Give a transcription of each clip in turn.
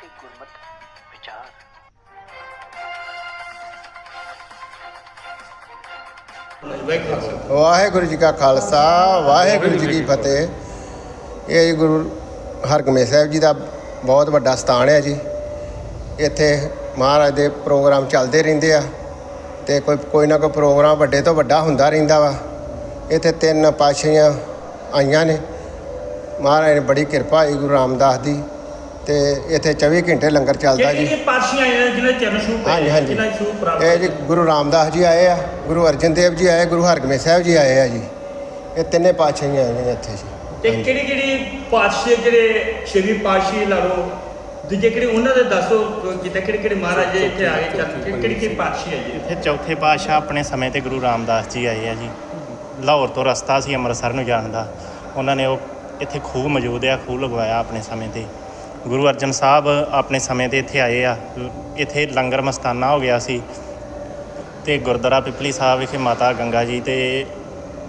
ਤੇ ਗੁਰਮਤ ਵਿਚਾਰ। ਵਾਹਿਗੁਰੂ ਜੀ ਕਾ ਖਾਲਸਾ, ਵਾਹਿਗੁਰੂ ਜੀ ਕੀ ਫਤਿਹ। ਇਹ ਗੁਰੂ ਹਰਗੋਬਿੰਦ ਸਾਹਿਬ ਜੀ ਦਾ ਬਹੁਤ ਵੱਡਾ ਸਥਾਨ ਹੈ ਜੀ। ਇੱਥੇ ਮਹਾਰਾਜ ਦੇ ਪ੍ਰੋਗਰਾਮ ਚੱਲਦੇ ਰਹਿੰਦੇ ਆ ਤੇ ਕੋਈ ਕੋਈ ਨਾ ਕੋਈ ਪ੍ਰੋਗਰਾਮ ਵੱਡੇ ਤੋਂ ਵੱਡਾ ਹੁੰਦਾ ਰਹਿੰਦਾ ਵਾ। ਇੱਥੇ ਤਿੰਨ ਪਾਸ਼ੀਆਂ ਆਈਆਂ ਨੇ। ਮਹਾਰਾਜ ਨੇ ਬੜੀ ਕਿਰਪਾ ਹੈ ਗੁਰੂ ਰਾਮਦਾਸ ਦੀ। ਤੇ ਇੱਥੇ 24 ਘੰਟੇ ਲੰਗਰ ਚੱਲਦਾ ਜੀ। ਇਹ ਪਾਰਸ਼ੀਆਂ ਆਏ ਨੇ ਜਿਹਨਾਂ ਦੇ ਚਰਨ ਛੂਹ ਹਾਂਜੀ ਹਾਂਜੀ। ਜਿਹਨਾਂ ਦੀ ਛੂਹ ਪ੍ਰਾਪਤ ਇਹ ਜੀ ਗੁਰੂ ਰਾਮਦਾਸ ਜੀ ਆਏ ਆ ਗੁਰੂ ਅਰਜਨ ਦੇਵ ਜੀ ਆਏ ਗੁਰੂ ਹਰਗੋਬਿੰਦ ਸਾਹਿਬ ਜੀ ਆਏ ਆ ਜੀ। ਇਹ ਤਿੰਨੇ ਪਾਤਸ਼ਾਹੀਆਂ ਆਏ ਨੇ ਇੱਥੇ ਜੀ। ਤੇ ਕਿਹੜੀ ਕਿਹੜੀ ਪਾਤਸ਼ਾਹ ਜਿਹੜੇ ਸ਼੍ਰੀ ਪਾਤਸ਼ਾਹ ਲਾ ਲਓ ਦੂਜੇ ਕਿਹੜੇ ਉਹਨਾਂ ਦੇ ਦੱਸੋ ਜਿੱਦਾਂ ਕਿਹੜੇ ਕਿਹੜੇ ਮਹਾਰਾਜ ਜੀ ਇੱਥੇ ਆ ਗਏ ਚੱਲ ਕਿਹੜੀ ਕਿਹੜੀ ਕਿਹੜੀ ਪਾਤਸ਼ਾਹ ਹੈ? ਜੀ ਇੱਥੇ ਚੌਥੇ ਪਾਤਸ਼ਾਹ ਆਪਣੇ ਸਮੇਂ ਤੇ ਗੁਰੂ ਰਾਮਦਾਸ ਜੀ ਆਏ ਆ ਜੀ। ਲਾਹੌਰ ਤੋਂ ਰਸਤਾ ਸੀ ਅੰਮ੍ਰਿਤਸਰ ਨੂੰ ਜਾਣ ਦਾ। ਉਹਨਾਂ ਨੇ ਉਹ ਇੱਥੇ ਖੂਹ ਮੌਜੂਦ ਆ ਖੂਹ ਲਗਵਾਇਆ ਆਪਣੇ ਸਮੇਂ ਤੇ। ਗੁਰੂ ਅਰਜਨ ਸਾਹਿਬ ਆਪਣੇ ਸਮੇਂ ਤੇ ਇੱਥੇ ਆਏ ਆ। ਇੱਥੇ ਲੰਗਰ ਮਸਤਾਨਾ ਹੋ ਗਿਆ ਸੀ ਤੇ ਗੁਰਦੁਆਰਾ ਪਿਪਲੀ ਸਾਹਿਬ ਵਿਖੇ ਮਾਤਾ ਗੰਗਾ ਜੀ ਤੇ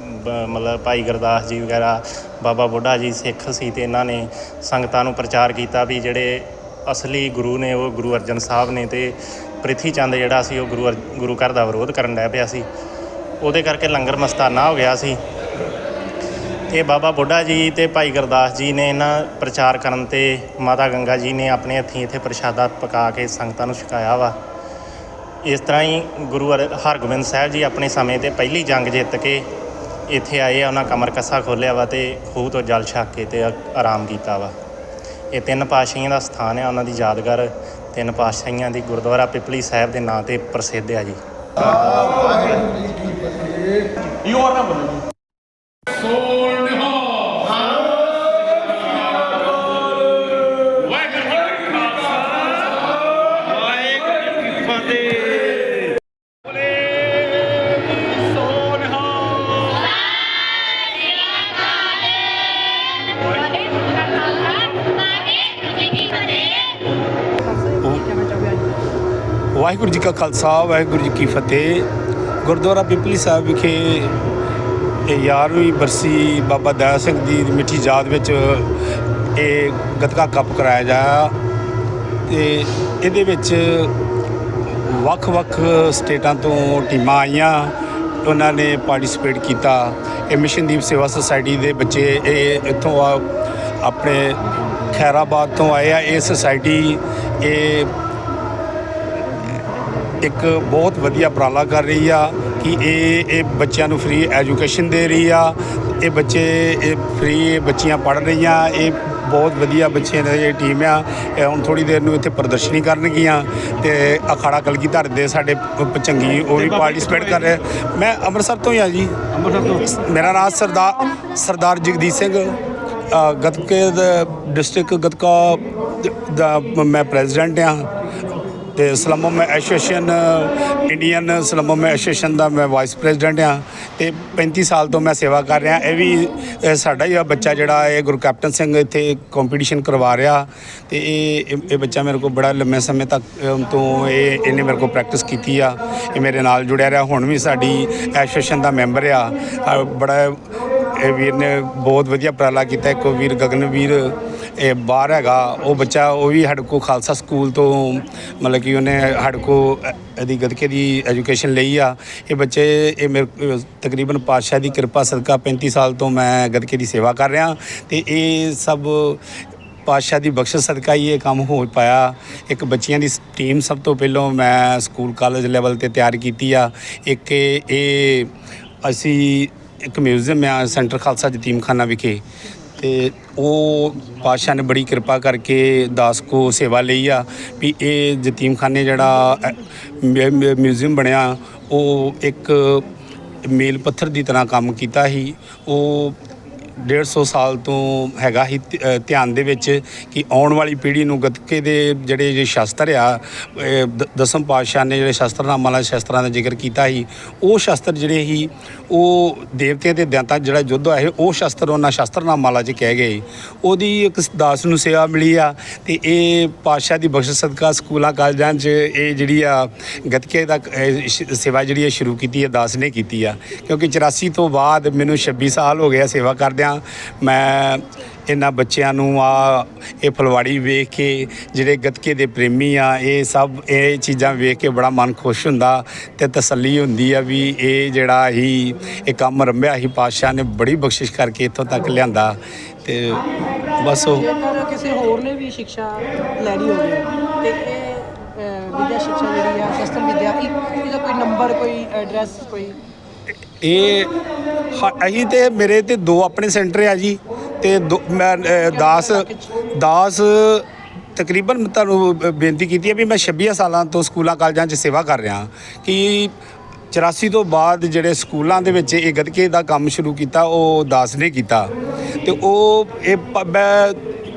ਬ- ਮਤਲਬ ਭਾਈ ਗੁਰਦਾਸ ਜੀ ਵਗੈਰਾ, ਬਾਬਾ ਬੁੱਢਾ ਜੀ, ਸਿੱਖ ਸੀ ਤੇ ਇਹਨਾਂ ਨੇ ਸੰਗਤਾਂ ਨੂੰ ਪ੍ਰਚਾਰ ਕੀਤਾ ਵੀ ਜਿਹੜੇ ਅਸਲੀ ਗੁਰੂ ਨੇ ਉਹ ਗੁਰੂ ਅਰਜਨ ਸਾਹਿਬ ਨੇ ਤੇ ਪ੍ਰਿਥੀ ਚੰਦ ਜਿਹੜਾ ਸੀ ਉਹ ਗੁਰੂ ਅਰ- ਗੁਰੂ ਘਰ ਦਾ ਵਿਰੋਧ ਕਰਨ ਲੱਗ ਪਿਆ ਸੀ। ਉਹਦੇ ਕਰਕੇ ਲੰਗਰ ਮਸਤਾਨਾ ਹੋ ਗਿਆ ਸੀ। ਤੇ ਬਾਬਾ ਬੁੱਢਾ ਜੀ ਤੇ ਭਾਈ ਗੁਰਦਾਸ ਜੀ ਨੇ ਇਹਨਾਂ ਪ੍ਰਚਾਰ ਕਰਨ ਤੇ ਮਾਤਾ ਗੰਗਾ ਜੀ ਨੇ ਆਪਣੇ ਹੱਥੀਂ ਇੱਥੇ ਪ੍ਰਸ਼ਾਦਾ ਪਕਾ ਕੇ ਸੰਗਤਾਂ ਨੂੰ ਛਕਾਇਆ ਵਾ। ਇਸ ਤਰ੍ਹਾਂ ਹੀ ਗੁਰੂ ਹਰ- ਹਰਗੋਬਿੰਦ ਸਾਹਿਬ ਜੀ ਆਪਣੇ ਸਮੇਂ ਤੇ ਪਹਿਲੀ ਜੰਗ ਜਿੱਤ ਕੇ ਇੱਥੇ ਆਏ ਆ ਉਹਨਾਂ ਕਮਰ ਕੱਸਾ ਖੋਲ੍ਹਿਆ ਵਾ ਤੇ ਖੂਹ ਤੋਂ ਜਲ ਛਕ ਕੇ ਤੇ ਆ- ਆਰਾਮ ਕੀਤਾ ਵਾ। ਇਹ ਤਿੰਨ ਪਾਤਸ਼ਾਹੀਆਂ ਦਾ ਸਥਾਨ ਹੈ ਉਹਨਾਂ ਦੀ ਯਾਦਗਾਰ ਤਿੰਨ ਪਾਤਸ਼ਾਹੀਆਂ ਦੀ ਗੁਰਦੁਆਰਾ ਪਿਪਲੀ ਸਾਹਿਬ ਦੇ ਨਾਂ ਤੇ ਪ੍ਰਸਿੱਧ ਹੈ ਜੀ। ਵਾਹਿਗੁਰੂ ਜੀ ਕਾ ਵਾਹਿਗੁਰੂ ਜੀ ਕਾ ਖਾਲਸਾ, ਵਾਹਿਗੁਰੂ ਜੀ ਕੀ ਫਤਿਹ। ਗੁਰਦੁਆਰਾ ਪਿਪਲੀ ਸਾਹਿਬ ਵਿਖੇ ਇਹ 11ਵੀਂ ਬਰਸੀ ਬਾਬਾ ਦਇਆ ਸਿੰਘ ਦੀ ਮਿੱਠੀ ਯਾਦ ਵਿੱਚ ਇਹ ਗਤਕਾ ਕੱਪ ਕਰਾਇਆ ਜਾਇਆ ਤੇ ਇਹਦੇ ਵਿੱਚ ਵੱਖ-ਵੱਖ ਸਟੇਟਾਂ ਤੋਂ ਟੀਮਾਂ ਆਈਆਂ, ਉਹਨਾਂ ਨੇ ਪਾਰਟਿਸਿਪੇਟ ਕੀਤਾ। ਇਹ ਮਿਸ਼ਨਦੀਪ ਸੇਵਾ ਸੁਸਾਇਟੀ ਦੇ ਬੱਚੇ, ਇਹ ਇੱਥੋਂ ਆ, ਆਪਣੇ ਖੈਰਾਬਾਦ ਤੋਂ ਆਏ ਆ, ਇਹ ਸੁਸਾਇਟੀ ਇਹ ਇੱਕ ਬਹੁਤ ਵਧੀਆ ਉਪਰਾਲਾ ਕਰ ਰਹੀ ਆ ਕਿ ਇਹ ਇਹ ਬੱਚਿਆਂ ਨੂੰ ਫ੍ਰੀ ਐਜੂਕੇਸ਼ਨ ਦੇ ਰਹੀ ਆ। ਇਹ ਬੱਚੇ ਇਹ ਫ੍ਰੀ ਬੱਚੀਆਂ ਪੜ੍ਹ ਰਹੀਆਂ ਇਹ ਬਹੁਤ ਵਧੀਆ ਬੱਚੇ ਨੇ ਇਹ ਟੀਮ ਆ। ਇਹ ਹੁਣ ਥੋੜੀ ਦੇਰ ਨੂੰ ਇੱਥੇ ਪ੍ਰਦਰਸ਼ਨੀ ਕਰਨਗੀਆਂ ਤੇ ਅਖਾੜਾ ਕਲਗੀਧਰ ਦੇ ਸਾਡੇ ਪ- ਚੰਗੀ ਉਹ ਵੀ ਪਾਰਟਿਸਿਪੇਟ ਕਰ ਰਹੇ। ਮੈਂ ਅੰਮ੍ਰਿਤਸਰ ਤੋਂ ਹੀ ਆ ਜੀ। ਅੰਮ੍ਰਿਤਸਰ ਤੋਂ? ਮੇਰਾ ਨਾਮ ਸਰਦਾਰ ਸਰਦਾਰ ਜਗਦੀਸ਼ ਸਿੰਘ। ਗੱਤਕੇ ਡਿਸਟ੍ਰਿਕਟ ਗੱਤਕਾ ਦਾ ਮੈਂ ਪ੍ਰੈਜ਼ੀਡੈਂਟ ਆ ਤੇ ਸਲਮੋ ਐਸੋਸੀਏਸ਼ਨ, ਇੰਡੀਅਨ ਸਲਮੋ ਐਸੋਸੀਏਸ਼ਨ ਦਾ ਮੈਂ ਵਾਈਸ ਪ੍ਰੈਜ਼ੀਡੈਂਟ ਆ ਤੇ 35 ਸਾਲ ਤੋਂ ਮੈਂ ਸੇਵਾ ਕਰ ਰਿਹਾ। ਇਹ ਵੀ ਸਾਡਾ ਹੀ ਆ ਬੱਚਾ ਜਿਹੜਾ ਇਹ ਗੁਰੂ ਕੈਪਟਨ ਸਿੰਘ ਇੱਥੇ ਕੰਪੀਟੀਸ਼ਨ ਕਰਵਾ ਰਿਹਾ ਤੇ ਇਹ, ਇਹ- ਬੱਚਾ ਮੇਰੇ ਕੋਲ ਬੜਾ ਲੰਮੇ ਸਮੇਂ ਤੱਕ ਤੋਂ ਇਹ, ਇਹਨੇ ਮੇਰੇ ਕੋਲ ਪ੍ਰੈਕਟਿਸ ਕੀਤੀ ਆ। ਇਹ ਮੇਰੇ ਨਾਲ ਜੁੜਿਆ ਰਿਹਾ। ਹੁਣ ਵੀ ਸਾਡੀ ਐਸੋਸੀਏਸ਼ਨ ਦਾ ਮੈਂਬਰ ਆ। ਬੜਾ ਇਹ ਵੀਰ ਨੇ ਬਹੁਤ ਵਧੀਆ ਉਪਰਾਲਾ ਕੀਤਾ। ਇੱਕ ਵੀਰ ਗਗਨ ਵੀਰ ਇਹ ਬਾਹਰ ਹੈਗਾ। ਉਹ ਬੱਚਾ, ਉਹ ਵੀ ਹੜਕੋ ਖਾਲਸਾ ਸਕੂਲ ਤੋਂ, ਮਤਲਬ ਕਿ ਉਹਨੇ ਹੜਕੋ ਇਹਦੀ ਗੱਤਕੇ ਦੀ ਐਜੂਕੇਸ਼ਨ ਲਈ ਆ। ਇਹ ਬੱਚੇ, ਇਹ ਮੇਰੇ ਤਕਰੀਬਨ ਪਾਤਸ਼ਾਹ ਦੀ ਕਿਰਪਾ ਸਦਕਾ 35 ਸਾਲ ਤੋਂ ਮੈਂ ਗੱਤਕੇ ਦੀ ਸੇਵਾ ਕਰ ਰਿਹਾ। ਤੇ ਇਹ ਸਭ ਪਾਤਸ਼ਾਹ ਦੀ ਬਖਸ਼ਿਸ਼ ਸਦਕਾ ਹੀ ਇਹ ਕੰਮ ਹੋ ਪਾਇਆ। ਇੱਕ ਬੱਚਿਆਂ ਦੀ ਟੀਮ ਸਭ ਤੋਂ ਪਹਿਲਾਂ ਮੈਂ ਸਕੂਲ, ਕਾਲਜ ਲੈਵਲ ਤੇ ਤਿਆਰ ਕੀਤੀ ਆ। ਇੱਕ ਇਹ, ਅਸੀਂ ਇੱਕ ਮਿਊਜ਼ੀਅਮ ਆ, ਸੈਂਟਰ ਖਾਲਸਾ ਯਤੀਮਖਾਨਾ ਵਿਖੇ। ਤੇ ਉਹ ਪਾਤਸ਼ਾਹ ਨੇ ਬੜੀ ਕਿਰਪਾ ਕਰਕੇ ਦਾਸ ਕੋ ਸੇਵਾ ਲਈ ਆ ਵੀ ਇਹ ਯਤੀਮਖਾਨੇ ਜਿਹੜਾ ਮਿਊਜ਼ੀਅਮ ਬਣਿਆ, ਉਹ ਇੱਕ ਮੇਲ ਪੱਥਰ ਦੀ ਤਰ੍ਹਾਂ ਕੰਮ ਕੀਤਾ ਸੀ। ਉਹ 150 ਸਾਲ ਤੋਂ ਹੈਗਾ ਹੀ ਧਿਆਨ ਦੇ ਵਿੱਚ ਕਿ ਆਉਣ ਵਾਲੀ ਪੀੜ੍ਹੀ ਨੂੰ ਗੱਤਕੇ ਦੇ ਜਿਹੜੇ ਜੇ ਸ਼ਸਤਰ ਆ ਦਸਮ ਪਾਤਸ਼ਾਹ ਨੇ ਜਿਹੜੇ ਸ਼ਸਤਰਨਾਮਾ ਵਾਲੇ ਸ਼ਸਤਰਾਂ ਦਾ ਜ਼ਿਕਰ ਕੀਤਾ ਸੀ, ਉਹ ਸ਼ਸਤਰ ਜਿਹੜੇ ਸੀ, ਉਹ ਦੇਵਤਿਆਂ ਤੇ ਦੈਂਤਾਂ ਜਿਹੜਾ ਯੁੱਧ ਹੋਇਆ ਸੀ, ਉਹ ਸ਼ਸਤਰ ਉਹਨਾਂ ਸ਼ਸਤਰਨਾਮਾ ਵਾਲਾ 'ਚ ਕਹਿ ਗਏ। ਉਹਦੀ ਇੱਕ ਦਾਸ ਨੂੰ ਸੇਵਾ ਮਿਲੀ ਆ ਤੇ ਇਹ ਪਾਤਸ਼ਾਹ ਦੀ ਬਖਸ਼ਿਸ਼ ਸਦਕਾ ਸਕੂਲਾਂ, ਕਾਲਜਾਂ 'ਚ ਇਹ ਜਿਹੜੀ ਆ ਗੱਤਕੇ ਦਾ ਸ਼- ਸੇਵਾ ਜਿਹੜੀ ਆ ਸ਼ੁਰੂ ਕੀਤੀ ਹੈ ਦਾਸ ਨੇ ਕੀਤੀ ਆ। ਕਿਉਂਕਿ 84 ਤੋਂ ਬਾਅਦ ਮੈਨੂੰ 26 ਸਾਲ ਹੋ ਗਿਆ ਸੇਵਾ ਕਰਦਿਆਂ ਮੈਂ ਇਹਨਾਂ ਬੱਚਿਆਂ ਨੂੰ ਆ, ਇਹ ਫੁਲਵਾੜੀ ਵੇਖ ਕੇ ਜਿਹੜੇ ਗੱਤਕੇ ਦੇ ਪ੍ਰੇਮੀ ਆ, ਇਹ ਸਭ ਇਹ ਚੀਜ਼ਾਂ ਵੇਖ ਕੇ ਬੜਾ ਮਨ ਖੁਸ਼ ਹੁੰਦਾ ਤੇ ਤਸੱਲੀ ਹੁੰਦੀ ਆ ਵੀ ਇਹ ਜਿਹੜਾ ਹੀ, ਇਹ ਕੰਮ ਰੰਭਿਆ ਹੀ ਪਾਤਸ਼ਾਹ ਨੇ ਬੜੀ ਬਖਸ਼ਿਸ਼ ਕਰਕੇ ਇੱਥੋਂ ਤੱਕ ਲਿਆਂਦਾ ਤੇ ਬਸ ਉਹ ਕਿਸੇ ਹੋਰ ਨੇ ਵੀ ਸਿੱਖਿਆ ਲੈਣੀ ਹੋਵੇ ਤੇ ਇਹ ਵਿਦਿਆ ਸਿੱਖਿਆ ਜਿਹੜੀ ਆ, ਸ਼ਸਤਰ ਵਿਦਿਆ ਇਹਦਾ ਕੋਈ ਨੰਬਰ ਕੋਈ ਐਡਰੈਸ ਕੋਈ ਇਹ ਹ- ਅਸੀਂ ਤੇ ਮੇਰੇ ਤੇ ਦੋ ਆਪਣੇ ਸੈਂਟਰ ਆ ਜੀ ਤੇ ਦੋ- ਮੈਂ 10 10 ਤਕਰੀਬਨ ਤੁਹਾਨੂੰ ਬੇਨਤੀ ਕੀਤੀ ਹੈ ਵੀ ਮੈਂ 26 ਸਾਲਾਂ ਤੋਂ ਸਕੂਲਾਂ ਕਾਲਜਾਂ 'ਚ ਸੇਵਾ ਕਰ ਰਿਹਾ ਕਿ 84 ਤੋਂ ਬਾਅਦ ਜਿਹੜੇ ਸਕੂਲਾਂ ਦੇ ਵਿੱਚ ਇਹ ਗੱਤਕੇ ਦਾ ਕੰਮ ਸ਼ੁਰੂ ਕੀਤਾ, ਉਹ ਦਾਸ ਨੇ ਕੀਤਾ। ਤੇ ਉਹ, ਇਹ ਪ-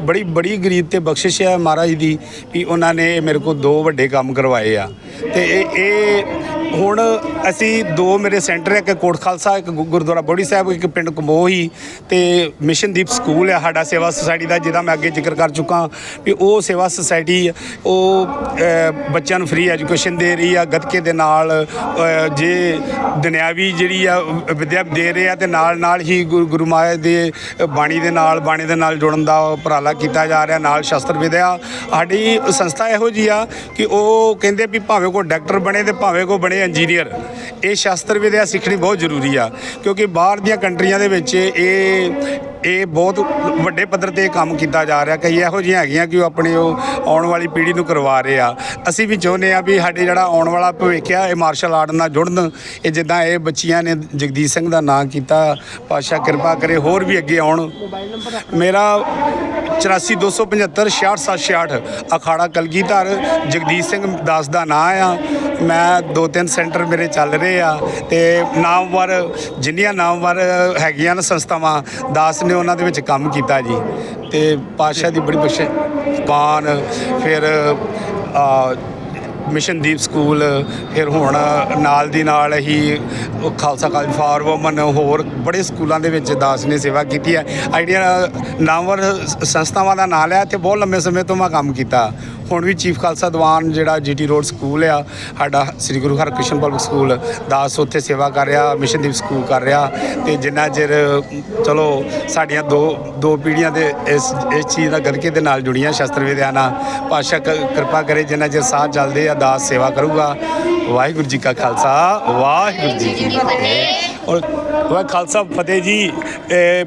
ਬੜੀ ਬੜੀ ਗਰੀਬ ਤੇ ਬਖਸ਼ਿਸ਼ ਹੈ ਮਹਾਰਾਜ ਦੀ ਵੀ ਉਹਨਾਂ ਨੇ ਮੇਰੇ ਕੋਲ ਦੋ ਵੱਡੇ ਕੰਮ ਕਰਵਾਏ ਆ। ਤੇ ਇਹ ਇਹ ਹੁਣ ਅਸੀਂ ਦੋ ਮੇਰੇ ਸੈਂਟਰ ਇੱਕ ਕੋਟ ਖਾਲਸਾ ਇੱਕ ਗੁ- ਗੁਰਦੁਆਰਾ ਬੋੜੀ ਸਾਹਿਬ ਇੱਕ ਪਿੰਡ ਕਮੋਹੀ ਤੇ ਮਿਸ਼ਨਦੀਪ ਸਕੂਲ ਹੈ ਸਾਡਾ ਸੇਵਾ ਸੁਸਾਇਟੀ ਦਾ ਜਿਹਦਾ ਮੈਂ ਅੱਗੇ ਜ਼ਿਕਰ ਕਰ ਚੁੱਕਾ ਵੀ ਉਹ ਸੇਵਾ ਸੁਸਾਇਟੀ ਉਹ ਅ, ਬੱਚਿਆਂ ਨੂੰ ਫ੍ਰੀ ਐਜੂਕੇਸ਼ਨ ਦੇ ਰਹੀ ਆ ਗੱਤਕੇ ਦੇ ਨਾਲ ਅ, ਜੇ ਦੁਨਿਆਵੀ ਜਿਹੜੀ ਆ ਅ, ਵਿਦਿਆ ਦੇ ਰਹੇ ਆ ਤੇ ਨਾਲ ਨਾਲ ਹੀ ਗੁਰੂ ਗੁਰੂ ਮਹਾਰਾਜ ਦੇ ਅ, ਬਾਣੀ ਦੇ ਨਾਲ ਬਾਣੀ ਦੇ ਨਾਲ ਜੁੜਨ ਦਾ ਉਪਰਾਲਾ ਕੀਤਾ ਜਾ ਰਿਹਾ ਨਾਲ ਸ਼ਸਤਰ ਵਿਦਿਆ। ਸਾਡੀ ਸੰਸਥਾ ਇਹੋ ਜੀ ਆ ਕਿ ਉਹ ਕਹਿੰਦੇ ਵੀ ਭਾਵੇਂ ਕੋਈ ਡਾਕਟਰ ਬਣੇ ਤੇ ਭਾਵੇਂ ਕੋਈ ਬਣੇ ਇੰਜੀਨੀਅਰ ਇਹ ਸ਼ਸਤਰ ਵਿਦਿਆ ਸਿੱਖਣੀ ਬਹੁਤ ਜ਼ਰੂਰੀ ਆ, ਕਿਉਂਕਿ ਬਾਹਰ ਦੀਆਂ ਕੰਟਰੀਆਂ ਦੇ ਵਿੱਚ ਇਹ ਇਹ ਬਹੁਤ ਵੱਡੇ ਪੱਧਰ ਤੇ ਕੰਮ ਕੀਤਾ ਜਾ ਰਿਹਾ ਕਈ ਇਹੋ ਜਿਹੀਆਂ ਹੈਗੀਆਂ ਕਿ ਉਹ ਆਪਣੇ ਉਹ ਆਉਣ ਵਾਲੀ ਪੀੜ੍ਹੀ ਨੂੰ ਕਰਵਾ ਰਹੇ ਆ। ਅਸੀਂ ਵੀ ਚਾਹੁੰਦੇ ਆ ਵੀ ਸਾਡੇ ਜਿਹੜਾ ਆਉਣ ਵਾਲਾ ਭਵਿੱਖ ਆ, ਇਹ ਮਾਰਸ਼ਲ ਆਰਟ ਨਾਲ ਜੁੜਨ। ਇਹ ਜਿੱਦਾਂ ਇਹ ਬੱਚੀਆਂ ਨੇ ਜਗਦੀਸ਼ ਸਿੰਘ ਦਾ ਨਾਂ ਕੀਤਾ, ਪਾਤਸ਼ਾਹ ਕਿਰਪਾ ਕਰੇ ਹੋਰ ਵੀ ਅੱਗੇ ਆਉਣ। ਮੇਰਾ 8427 66766 ਅਖਾੜਾ ਕਲਗੀਧਰ, ਜਗਦੀਸ਼ ਸਿੰਘ ਦਾਸ ਦਾ ਨਾਂ ਆ। ਮੈਂ ਦੋ ਤਿੰਨ ਸੈਂਟਰ ਮੇਰੇ ਚੱਲ ਰਹੇ ਆ ਤੇ ਨਾਮਵਰ, ਜਿੰਨੀਆਂ ਨਾਮਵਰ ਹੈਗੀਆਂ ਨਾ ਸੰਸਥਾਵਾਂ, ਦਾਸ ਨੇ ਉਹਨਾਂ ਦੇ ਵਿੱਚ ਕੰਮ ਕੀਤਾ ਜੀ। ਤੇ ਪਾਤਸ਼ਾਹ ਦੀ ਬੜੀ ਬਖਸ਼ਿਸ਼ ਪਾਨ, ਫਿਰ ਆ ਮਿਸ਼ਨਦੀਪ ਸਕੂਲ, ਫਿਰ ਹੁਣ ਨਾਲ ਦੀ ਨਾਲ ਹੀ ਖਾਲਸਾ ਕਾਲਜ ਫਾਰ ਵੂਮਨ, ਹੋਰ ਬੜੇ ਸਕੂਲਾਂ ਦੇ ਵਿੱਚ ਦਾਸ ਨੇ ਸੇਵਾ ਕੀਤੀ ਹੈ। ਆਈਡੀਆ ਨਾਮਵਰ ਸੰਸਥਾਵਾਂ ਦਾ ਨਾਂ ਲਿਆ ਤੇ ਬਹੁਤ ਲੰਮੇ ਸਮੇਂ ਤੋਂ ਮੈਂ ਕੰਮ ਕੀਤਾ। ਹੁਣ ਵੀ ਚੀਫ ਖਾਲਸਾ ਦੀਵਾਨ ਜਿਹੜਾ ਜੀਟੀ ਰੋਡ ਸਕੂਲ ਆ, ਸਾਡਾ ਸ੍ਰੀ ਗੁਰੂ ਹਰਕ੍ਰਿਸ਼ਨ ਪਬਲਿਕ ਸਕੂਲ, ਦਾਸ ਉੱਥੇ ਸੇਵਾ ਕਰ ਰਿਹਾ, ਮਿਸ਼ਨ ਮਿਸ਼ਨਦੀਪ ਸਕੂਲ ਕਰ ਰਿਹਾ ਤੇ ਜਿੰਨਾ ਚਿਰ, ਚਲੋ ਸਾਡੀਆਂ ਦੋ ਦੋ ਪੀੜ੍ਹੀਆਂ ਦੇ ਇਸ ਇਸ ਚੀਜ਼ ਦਾ ਗਰਕੇ ਦੇ ਨਾਲ ਜੁੜੀਆਂ ਸ਼ਸਤਰ ਵਿਦਿਆ ਨਾਲ ਪਾਤਸ਼ਾਹ ਕਿਰਪਾ ਕਰੇ ਜਿੰਨਾ ਚਿਰ ਸਾਥ ਚੱਲਦੇ ਆ, ਦਾਸ ਸੇਵਾ ਕਰੂਗਾ। ਵਾਹਿਗੁਰੂ ਜੀ ਕਾ ਖਾਲਸਾ, ਵਾਹਿਗੁਰੂ ਜੀ ਕੀ ਫਤਿਹ। ਔਰ ਵਾਹ, ਖਾਲਸਾ ਫਤਿਹ ਜੀ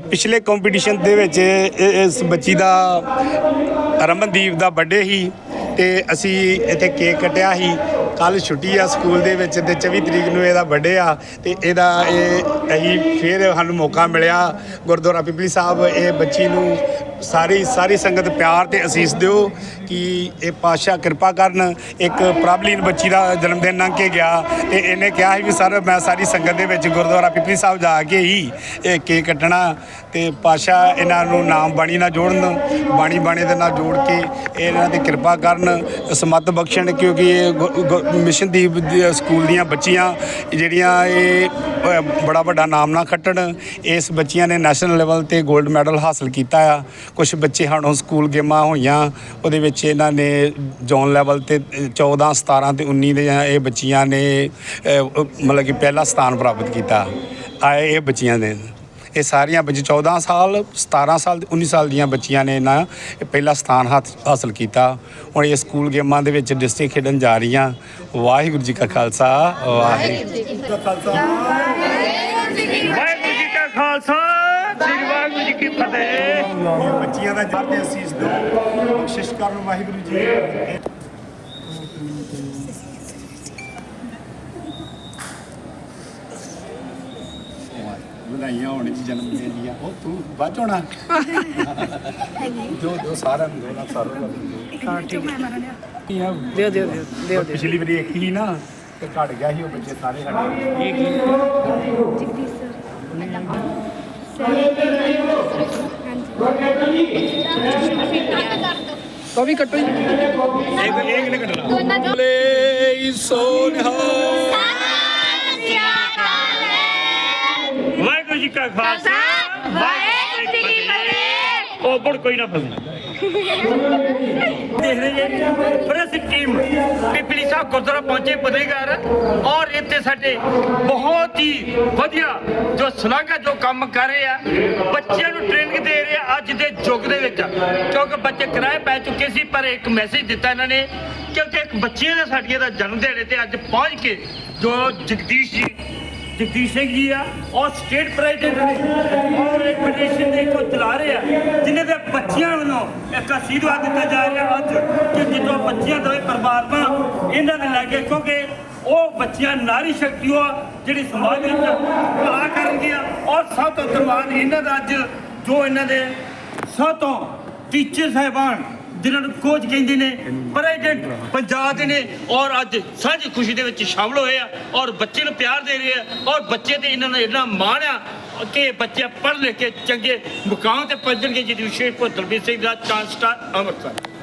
ਪਿਛਲੇ ਕੰਪੀਟੀਸ਼ਨ ਦੇ ਵਿੱਚ ਇਸ ਬੱਚੀ ਦਾ ਰਮਨਦੀਪ ਦਾ ਬਰਥਡੇ ਸੀ। ਤੇ ਅਸੀਂ ਇੱਥੇ ਕੇਕ ਕੱਟਿਆ ਸੀ। ਕੱਲ ਛੁੱਟੀ ਆ ਸਕੂਲ ਦੇ ਵਿੱਚ ਤੇ 24 ਤਰੀਕ ਨੂੰ ਇਹਦਾ ਬਰਥਡੇ ਆ ਤੇ ਇਹਦਾ ਇਹ ਅਸੀਂ ਫਿਰ ਸਾਨੂੰ ਮੌਕਾ ਮਿਲਿਆ। ਗੁਰਦੁਆਰਾ ਪਿਪਲੀ ਸਾਹਿਬ, ਇਹ ਬੱਚੀ ਨੂੰ ਸਾਰੀ ਸਾਰੀ ਸੰਗਤ ਪਿਆਰ ਤੇ ਅਸੀਸ ਦਿਓ ਕਿ ਇਹ ਪਾਤਸ਼ਾਹ ਕਿਰਪਾ ਕਰਨ, ਇੱਕ ਪ੍ਰਭਲੀਨ ਬੱਚੀ ਦਾ ਜਨਮ ਦਿਨ ਲੰਘ ਕੇ ਗਿਆ। ਤੇ ਇਹਨੇ ਕਿਹਾ ਸੀ ਵੀ ਸਰ, ਮੈਂ ਸਾਰੀ ਸੰਗਤ ਦੇ ਵਿੱਚ ਗੁਰਦੁਆਰਾ ਪਿਪਲੀ ਸਾਹਿਬ ਜਾ ਕੇ ਹੀ ਇਹ ਕੇਕ ਕੱਟਣਾ ਤੇ ਪਾਤਸ਼ਾਹ ਇਹਨਾਂ ਨੂੰ ਨਾਮ ਬਾਣੀ ਨਾਲ ਜੋੜਨ, ਬਾਣੀ ਬਾਣੀ ਦੇ ਨਾਲ ਜੋੜ ਕੇ ਇਹਨਾਂ ਤੇ ਕਿਰਪਾ ਕਰਨ, ਸਮੱਤ ਬਖਸ਼ਣ, ਕਿਉਂਕਿ ਇਹ ਗੁ- ਗੁ- ਸਕੂਲ ਦੀਆਂ ਬੱਚੀਆਂ ਜਿਹੜੀਆਂ ਇਹ ਬੜਾ ਵੱਡਾ ਨਾਮ ਨਾ ਖੱਟਣ, ਇਸ ਬੱਚੀਆਂ ਨੇ ਨੈਸ਼ਨਲ ਲੈਵਲ ਤੇ 골ਡ ਮੈਡਲ ਹਾਸਲ ਕੀਤਾ ਆ। ਕੁਝ ਬੱਚੇ ਹੁਣ ਸਕੂਲ ਗੇਮਾਂ ਹੋਈਆਂ, ਉਹਦੇ ਵਿੱਚ ਇਹਨਾਂ ਨੇ ਜ਼ੋਨ ਲੈਵਲ ਤੇ 14 17 ਤੇ 19 ਦੇ ਇਹ ਬੱਚੀਆਂ ਨੇ ਮਤਲਬ ਕਿ ਪਹਿਲਾ ਸਥਾਨ ਪ੍ਰਾਪਤ ਕੀਤਾ। ਆਏ ਇਹ ਬੱਚੀਆਂ ਨੇ ਇਹ ਸਾਰੀਆਂ ਬੱਚੀ 14 ਸਾਲ 17 ਸਾਲ ਤੇ 19 ਸਾਲ ਦੀਆਂ ਬੱਚੀਆਂ ਨੇ ਇਹਨਾਂ ਪਹਿਲਾ ਸਥਾਨ ਹੱਥ ਹਾਸਲ ਕੀਤਾ। ਹੁਣ ਇਹ ਸਕੂਲ ਗੇਮਾਂ ਦੇ ਵਿੱਚ ਡਿਸਟ੍ਰਿਕਟ ਖੇਡਣ ਜਾ ਰਹੀਆਂ। ਵਾਹਿਗੁਰੂ ਜੀ ਕਾ ਖਾਲਸਾ ਵਾਹਿਗੁਰੂ ਜੀ ਕੀ ਫਤਿਹ। ਸ੍ਰੀ ਵਾਹਿਗੁਰੂ ਜੀ ਕੀ ਫਤਿਹ। ਬੱਚੀਆਂ ਦਾ ਜਰ ਅਸੀਸ ਦਿਓ ਬਖਸ਼ਿਸ਼ ਕਰਨ ਵਾਹਿਗੁਰੂ ਜੀ। ਵਧਾਈਆਂ ਹੋਣ ਜੀ ਜਨਮ ਦਿਨ ਦੀਆਂ। ਉਹ ਤੂੰ ਬਾਅਦ 'ਚ ਹੋਣਾ। ਦੋ ਦੋ ਸਾਰਿਆਂ ਨੂੰ ਦੋ ਨਾ ਸਾਰਿਆਂ ਨੂੰ। ਹਾਂ ਠੀਕ ਹੈ। ਦਿਓ ਦਿਓ ਦਿਓ ਦਿਓ ਦਿਓ ਦਿਓ ਪਿਛਲੀ ਵਾਰੀ ਇੱਕ ਹੀ ਨਾ ਤੇ ਘਟ ਗਿਆ ਸੀ ਉਹ ਬੱਚੇ ਸਾਰੇ ਸਾਡੇ ਇਹ ਕੀ ਉਹ ਵੀ ਕੱਟੋ ਜੀ ਇੱਕ ਇੱਕ ਨੇ ਘਟਣਾ ਬੋਲੇ ਸੋ ਨਿਹਾਲ ਵਾਹਿਗੁਰੂ ਜੀ ਕਾ ਖਾਲਸਾ ਵਾਹਿਗੁਰੂ ਜੀ ਕੀ ਫਤਿਹ। ਉਹ ਬੜ ਕੋਈ ਨਾ ਫਸਣਾ। ਦੇਖ ਰਹੇ ਜੀ ਪ੍ਰੈਸ ਟੀਮ ਪਿਪਲੀ ਸਾਹਿਬ ਗੁਰਦੁਆਰਾ ਪਹੁੰਚੇ ਬਦਲੀਗਰ ਔਰ ਇੱਥੇ ਸਾਡੇ ਬਹੁਤ ਹੀ ਵਧੀਆ ਜੋ ਸਲਾਘਾ ਜੋ ਕੰਮ ਕਰ ਰਹੇ ਆ, ਬੱਚਿਆਂ ਨੂੰ ਟ੍ਰੇਨਿੰਗ ਦੇ ਰਹੇ ਆ ਅੱਜ ਦੇ ਯੁੱਗ ਦੇ ਵਿੱਚ। ਕਿਉਂਕਿ ਬੱਚੇ ਕਿਰਾਏ ਪੈ ਚੁੱਕੇ ਸੀ, ਪਰ ਇੱਕ ਮੈਸੇਜ ਦਿੱਤਾ ਇਹਨਾਂ ਨੇ ਕਿਉਂਕਿ ਇੱਕ ਬੱਚੇ ਦਾ ਸਾਡੀਆਂ ਦਾ ਜਨਮ ਦਿਹਾੜੇ ਤੇ ਅੱਜ ਪਹੁੰਚ ਕੇ ਜੋ ਜਗਦੀਸ਼ ਜੀ ਜਗਦੀਸ਼ ਸਿੰਘ ਜੀ ਆ, ਔਰ ਸਟੇਟ ਪ੍ਰੈਜ਼ੀਡੈਂਟ ਨੇ ਔਰ ਇੱਕ ਪਟੀਸ਼ਨ ਦੇ ਕੋ ਚਲਾ ਰਹੇ ਆ, ਜਿਨ੍ਹਾਂ ਦੇ ਬੱਚਿਆਂ ਵੱਲੋਂ ਇੱਕ ਅਸ਼ੀਰਵਾਦ ਦਿੱਤਾ ਜਾ ਰਿਹਾ ਅੱਜ, ਕਿ ਜਦੋਂ ਬੱਚਿਆਂ ਦਾ ਇਹ ਪਰਮਾਤਮਾ ਇਹਨਾਂ ਦੇ ਲਾਗੇ, ਕਿਉਂਕਿ ਉਹ ਬੱਚਿਆਂ ਨਾਰੀ ਸ਼ਕਤੀ ਉਹ ਜਿਹੜੀ ਸਮਾਜ ਵਿੱਚ ਭਲਾ ਕਰਨਗੀਆਂ, ਔਰ ਸਭ ਤੋਂ ਧੰਨਵਾਦ ਇਹਨਾਂ ਦਾ ਅੱਜ, ਜੋ ਇਹਨਾਂ ਦੇ ਸਭ ਤੋਂ ਟੀਚਰ ਸਾਹਿਬਾਨ ਜਿਨ੍ਹਾਂ ਨੂੰ ਕੋਚ ਕਹਿੰਦੇ ਨੇ ਪ੍ਰੈਜ਼ੀਡੈਂਟ ਪੰਜਾਬ ਦੇ ਨੇ ਔਰ ਅੱਜ ਸਾਂਝੀ ਖੁਸ਼ੀ ਦੇ ਵਿੱਚ ਸ਼ਾਮਲ ਹੋਏ ਆ ਔਰ ਬੱਚੇ ਨੂੰ ਪਿਆਰ ਦੇ ਰਹੇ ਆ ਔਰ ਬੱਚੇ ਤੇ ਇਹਨਾਂ ਨੂੰ ਇੰਨਾ ਮਾਣ ਆ ਕਿ ਬੱਚੇ ਪੜ੍ਹ ਲਿਖ ਕੇ ਚੰਗੇ ਮੁਕਾਮ ਤੇ ਪਹੁੰਚਣਗੇ ਜਿਹਦੀ ਵਿਸ਼ੇਸ਼ ਭਗਤ ਦਲਬੀਰ ਸਿੰਘ ਦਾ ਚਾਂਸ ਸਟਾਰ ਅੰਮ੍ਰਿਤਸਰ।